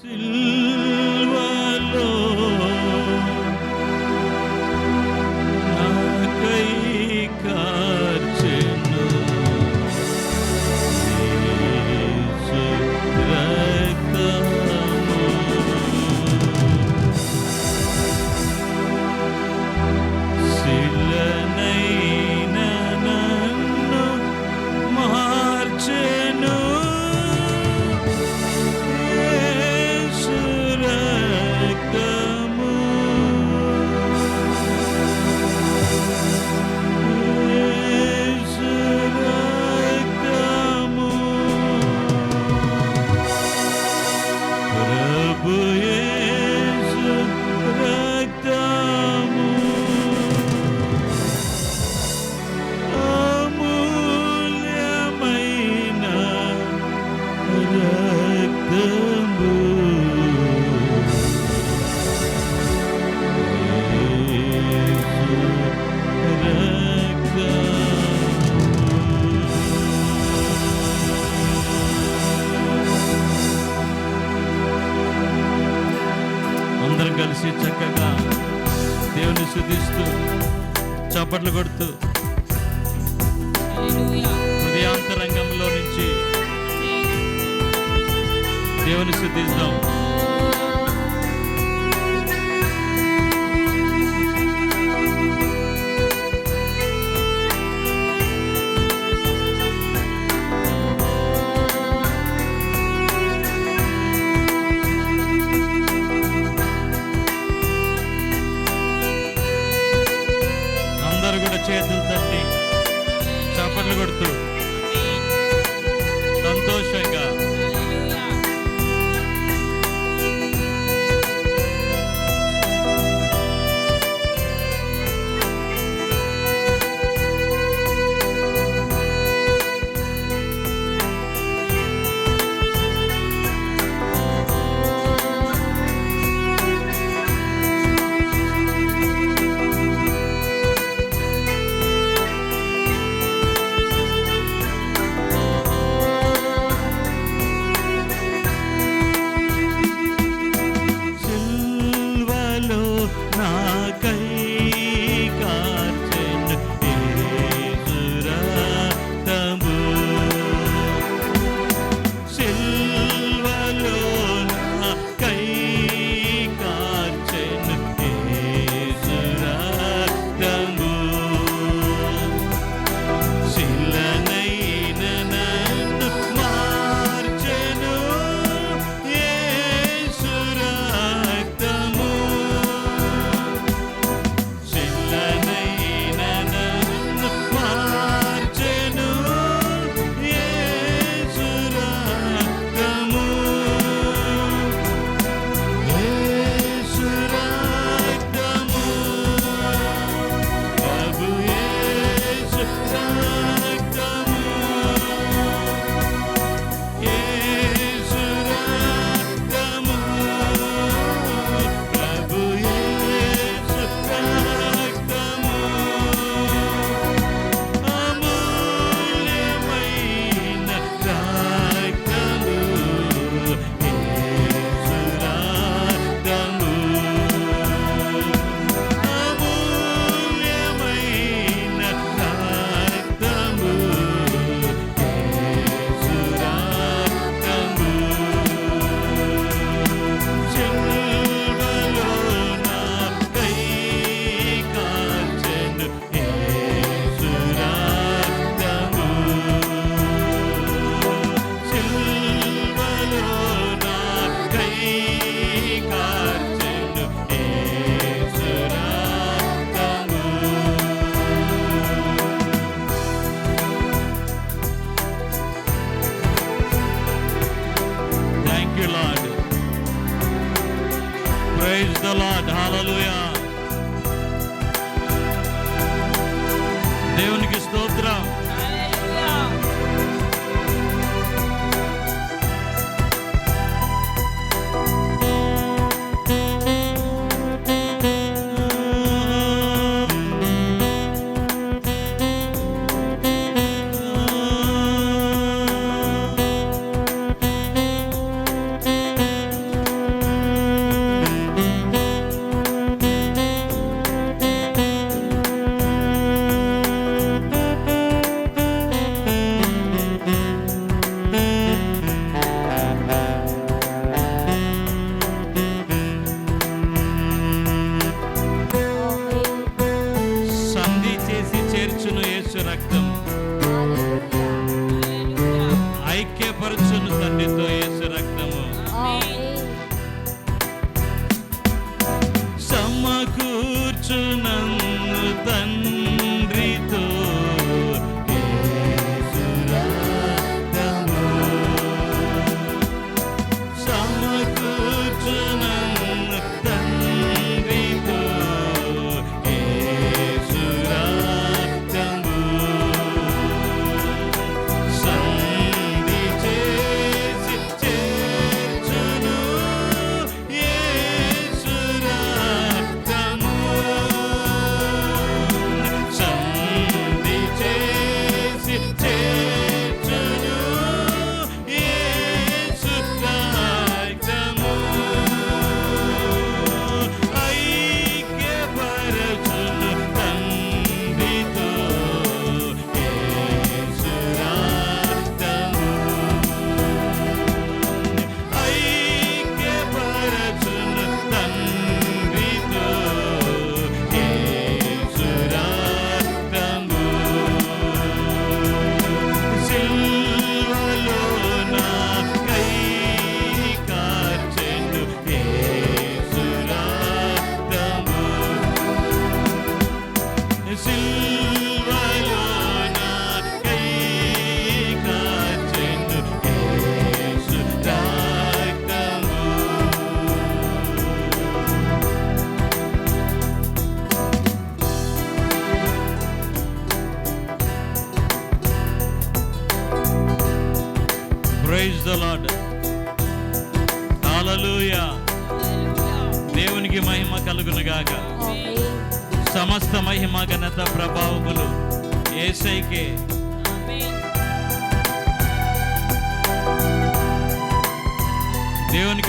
సిల్వలో చప్పట్లు కొడుతూ హృదయాంతరంగంలో నుంచి దేవుని శుద్ధిస్తాం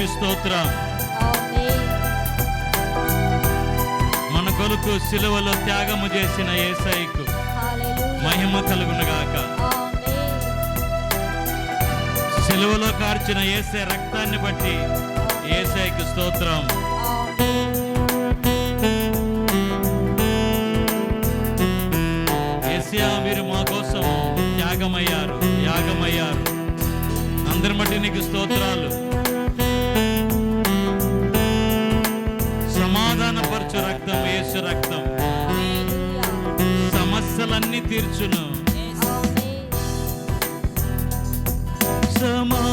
నీకు స్తోత్రం. మన కొరకు సిలువలో త్యాగము చేసిన ఏసైకు మహిమ కలుగునగాక. సిలువలో కార్చిన ఏసే రక్తాన్ని బట్టి ఏసైకు స్తోత్రం. మీరు మా కోసం యాగమయ్యారు యాగమయ్యారు. అందరి బట్టి నీకు స్తోత్రాలు. రక్తం. సమస్యలన్నీ తీర్చును. సమా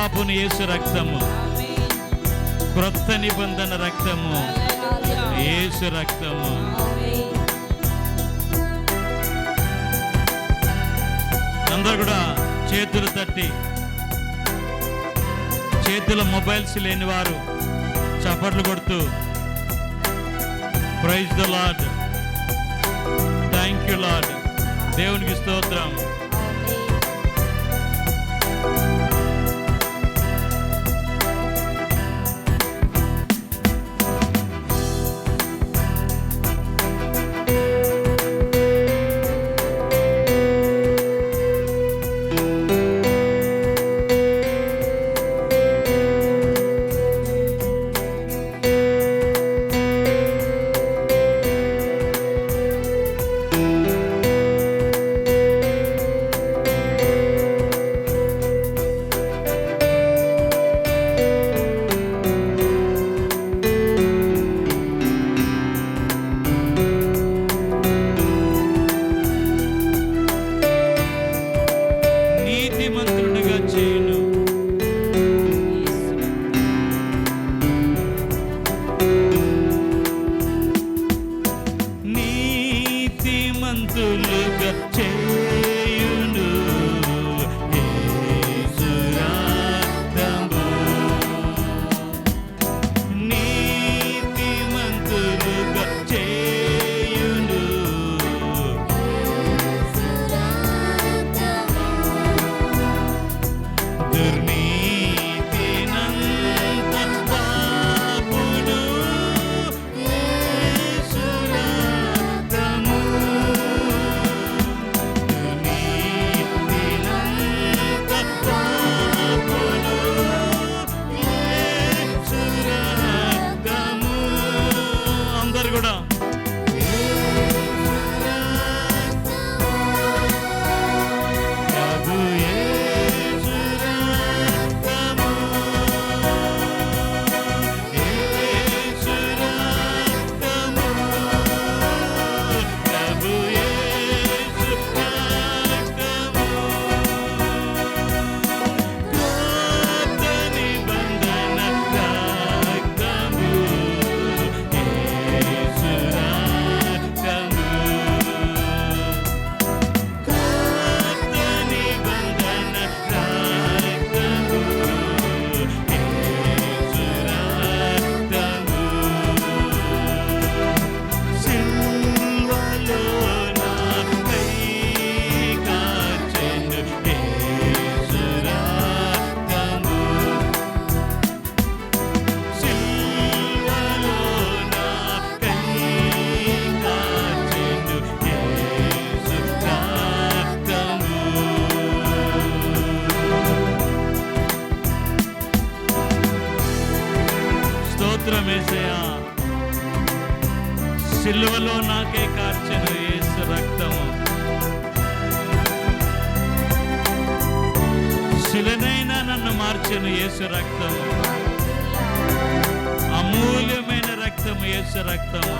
పాపును యేసు రక్తము. క్రొత్త నిబంధన రక్తము. యేసు రక్తము. అందరు కూడా చేతులు తట్టి చేతుల మొబైల్స్ లేని వారు చప్పట్లు కొడుతూ praise the Lord thank you Lord దేవునికి స్తోత్రం. verder స్తోత్రం యేసయ్యా సిల్వలో నాకే కార్చిన యేసు రక్తము. శిలనైనా నన్ను మార్చిన యేసు రక్తము. అమూల్యమైన రక్తము యేసు రక్తము.